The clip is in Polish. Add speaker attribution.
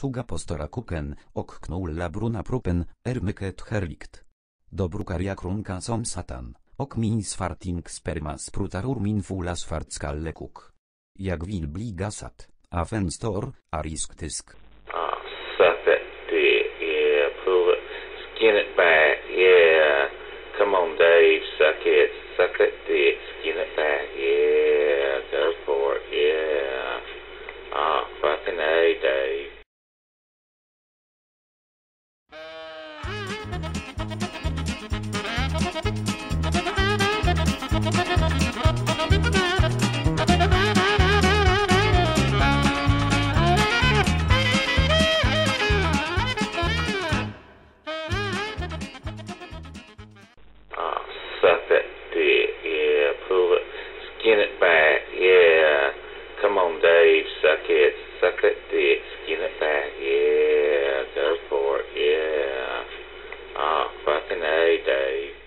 Speaker 1: Suga postora kuken, ok knulla bruna prupen, ermyket herlikt. Dobrukaria krunka som satan, ok min svarting sperma sprutarur min fula svartskalle kuk. Jak vil bli gasat, a fenstor, arisk tysk.
Speaker 2: Ah, suck that dick, yeah, pull it, skin it back, yeah. Come on, Dave, suck it, suck that dick, skin it back, yeah. Go for it, yeah. Ah, fucking A, Dave. Bye. Fucking A, Dave.